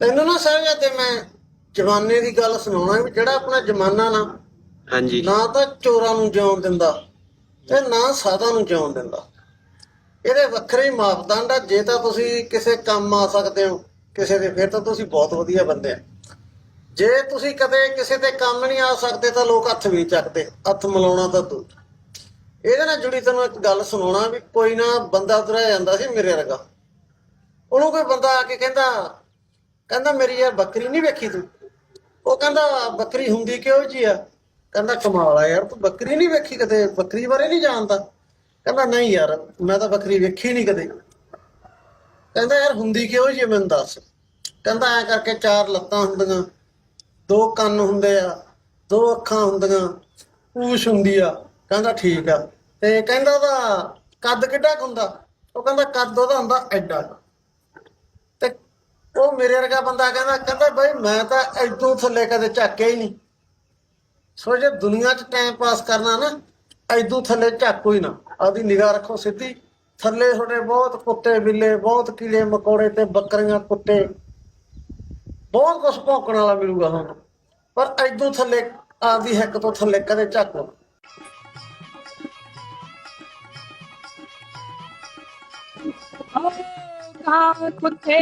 ਤੈਨੂੰ ਨਾ ਸਹਿਜਾ ਤੇ ਮੈਂ ਜਵਾਨੇ ਦੀ ਗੱਲ ਸੁਣਾਉਣਾ ਵੀ ਜਿਹੜਾ ਆਪਣਾ ਜਮਾਨਾ ਨਾ ਹਾਂਜੀ। ਨਾ ਤਾਂ ਚੋਰਾਂ ਨੂੰ ਜਿਉਣ ਦਿੰਦਾ ਤੇ ਨਾ ਸਾਧਾਂ ਨੂੰ ਜਿਉਣ ਦਿੰਦਾ। ਇਹਦੇ ਵੱਖਰੇ ਹੀ ਮਾਪਦੰਡ ਆ ਜੇ ਤਾਂ ਤੁਸੀਂ ਕਿਸੇ ਕੰਮ ਆ ਸਕਦੇ ਹੋ ਕਿਸੇ ਦੇ ਫਿਰ ਤਾਂ ਤੁਸੀਂ ਬਹੁਤ ਵਧੀਆ ਬੰਦੇ ਆ। ਜੇ ਤੁਸੀਂ ਕਦੇ ਕਿਸੇ ਤੇ ਕੰਮ ਨਹੀਂ ਆ ਸਕਦੇ ਤਾਂ ਲੋਕ ਹੱਥ ਵੀ ਚੱਕਦੇ ਹੱਥ ਮਿਲਾਉਣਾ ਤਾਂ ਦੂਰ। ਇਹਦੇ ਨਾਲ ਜੁੜੀ ਤੈਨੂੰ ਇੱਕ ਗੱਲ ਸੁਣਾਉਣਾ ਵੀ ਕੋਈ ਨਾ ਬੰਦਾ ਤੁਰਿਆ ਜਾਂਦਾ ਸੀ ਮੇਰੇ ਵਰਗਾ। ਉਹਨੂੰ ਕੋਈ ਬੰਦਾ ਆ ਕੇ ਕਹਿੰਦਾ ਕਹਿੰਦਾ ਮੇਰੀ ਯਾਰ ਬੱਕਰੀ ਨਹੀਂ ਵੇਖੀ ਤੂੰ। ਉਹ ਕਹਿੰਦਾ ਬੱਕਰੀ ਹੁੰਦੀ ਕਿਉਂ ਜੀ ਆ? ਕਹਿੰਦਾ ਕਮਾਲ ਆ ਯਾਰ, ਤੂੰ ਬੱਕਰੀ ਨਹੀਂ ਵੇਖੀ ਕਦੇ? ਬੱਕਰੀ ਬਾਰੇ ਨਹੀਂ ਜਾਣਦਾ। ਕਹਿੰਦਾ ਨਹੀਂ ਯਾਰ, ਮੈਂ ਤਾਂ ਬੱਕਰੀ ਵੇਖੀ ਨਹੀਂ ਕਦੇ। ਕਹਿੰਦਾ ਯਾਰ ਹੁੰਦੀ ਕਿਉਂ ਜੀ ਮੈਨੂੰ ਦੱਸ। ਕਹਿੰਦਾ ਐ ਕਰਕੇ ਚਾਰ ਲੱਤਾਂ ਹੁੰਦੀਆਂ, ਦੋ ਕੰਨ ਹੁੰਦੇ ਆ, ਦੋ ਅੱਖਾਂ ਹੁੰਦੀਆਂ, ਪੂਛ ਹੁੰਦੀ ਆ। ਕਹਿੰਦਾ ਠੀਕ ਆ। ਤੇ ਕਹਿੰਦਾ ਉਹਦਾ ਕੱਦ ਕਿੱਡਾ ਕੁ ਹੁੰਦਾ? ਉਹ ਕਹਿੰਦਾ ਕੱਦ ਉਹਦਾ ਹੁੰਦਾ ਐਡਾ ਉਹ ਮੇਰੇ ਵਰਗਾ ਬੰਦਾ ਕਹਿੰਦਾ ਕਹਿੰਦਾ ਬਈ ਮੈਂ ਤਾਂ ਐਦੋਂ ਥੱਲੇ ਕਦੇ ਝਾਕਿਆ ਹੀ ਨਹੀਂ। ਸੋ ਜੇ ਦੁਨੀਆ 'ਚ ਟਾਈਮ ਪਾਸ ਕਰਨਾ ਨਾ ਐਦੋਂ ਥੱਲੇ ਝਾਕੋ ਹੀ ਨਾ। ਆਪਦੀ ਨਿਗਾਹ ਰੱਖੋ ਸਿੱਧੀ। ਥੱਲੇ ਤੁਹਾਡੇ ਬਹੁਤ ਕੁੱਤੇ ਬਿੱਲੇ, ਬਹੁਤ ਕੀੜੇ ਮਕੌੜੇ ਤੇ ਬੱਕਰੀਆਂ, ਕੁੱਤੇ। ਬਹੁਤ ਕੁਝ ਭੌਂਕਣ ਵਾਲਾ ਮਿਲੂਗਾ ਤੁਹਾਨੂੰ ਪਰ ਐਦੋਂ ਥੱਲੇ, ਆਪਦੀ ਹਿੱਕ ਤੋਂ ਥੱਲੇ ਕਦੇ ਝਾਕੋ ਨਾ। ਗਾ ਕੁੱਤੇ